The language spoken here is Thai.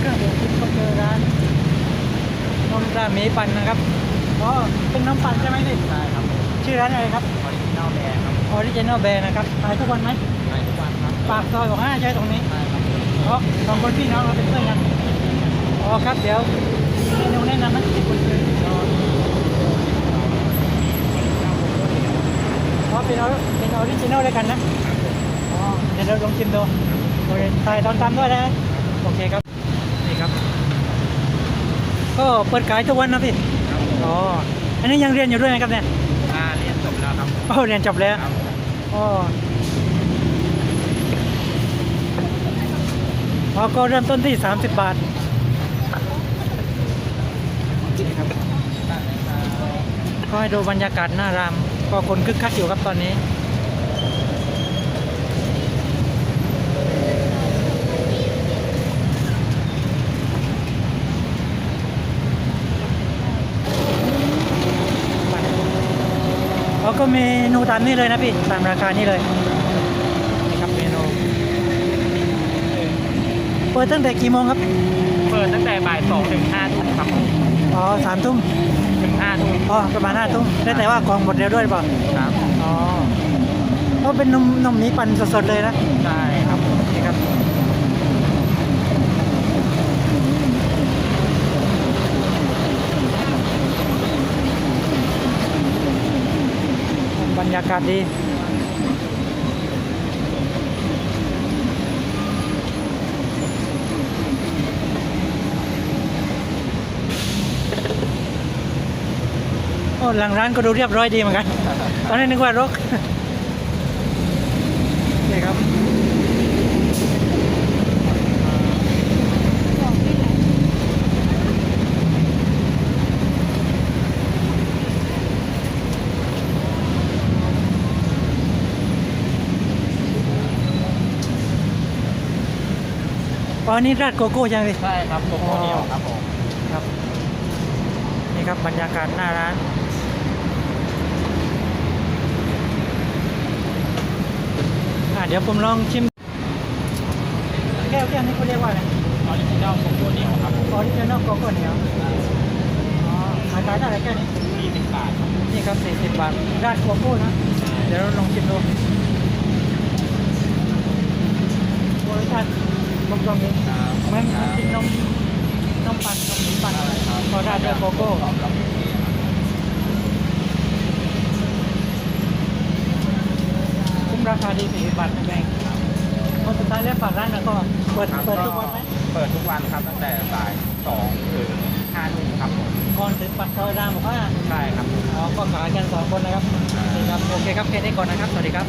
เครื่องดื่มที่เขาเจอร้านน้ำรามีปั่นนะครับก็เป็นน้ำปั่นใช่ไหมนี่ใช่ครับ ชื่อร้านอะไรครับออริจินอลแบร์ครับออริจินอลแบร์นะครับขายทุกวันไหมขายทุกวันครับปากซอยของห้าใช่ตรงนี้ใช่ครับอ๋อสองคนพี่น้องเราเป็นเพื่อนกันอ๋อครับเดี๋ยวเมนูแนะนำนะที่คุณเคยอ๋เป็นอเป็นออริจินอลด้วยกันนะอ๋อเดี๋ยวเราลองชิมดูโอเคใส่ตอนตามด้วยนะโอเคครับ ครับ ก็เปิดขายทุกวันนะพี่อ๋ออันนี้ยังเรียนอยู่ด้วยไหมครับเนี่ยอ่าเรียนจบแล้วครับโอ้เรียนจบแล้วครับอ๋ออ๋อก็เริ่มต้นที่ 30 บาทนี่ครับก็ให้ดูบรรยากาศหน้ารามก็คนคึกคักอยู่ครับตอนนี้ เขาก็เมนูตามนี้เลยนะพี่ตามราคานี้เลยนี่ครับเมนูเปิดตั้งแต่กี่โมงครับ เปิดตั้งแต่บ่ายสองถึงห้าทุ่มครับอ๋อสามทุ่มถึงห้าทุ่มอ๋อประมาณห้าทุ่มได้แต่ว่าของหมดเร็วด้วยหรือเปล่าครับอ๋อก็เป็นนมนมหมีปั่นสดๆเลยนะ ใช่ครับ นี่ครับ บ รรยากาศดีโอ้หลังร้านก็ดูเรียบร้อยดีเหมือนกัน ตอนนี้นึกว่ารก อ๋อนี่ราดโกโก้ใช่ไหมพี่ใช่ครับโกโก้เดียวครับผมครับ นี่ครับบรรยากาศหน้าร้านอ่าเดี๋ยวผมลองชิม แก้วแก้วนี้เขาเรียกว่าอะไรออริจินัลโกโก้เดียวครับผมออริจินอลโกโก้เหนียวอ๋อขายขายได้แก้วนี้ยี่สิบบาทครับนี่ครับ40บาทราดโกโก้นะ เดี๋ยวเราลองชิมดูโอ้รสชาติ กลมๆดีครับเหมือนกินนมนมปั่นนมหมีปั่นพอราดด้วยโกโก้คุ้มราคาดีสี่บาทไม่แพงพอสุดท้ายแล้วฝากร้านแล้วก็เปิดครับเปิดทุกวันไหมเปิดทุกวันครับตั้งแต่บ่ายสองถึงห้าทุ่มครับผมก่อนถึงปากซอยรามบอกว่าใช่ครับอ๋อก็ขายกันสองคนนะครับนี่ครับโอเคครับแค่นี้ก่อนนะครับสวัสดีครับ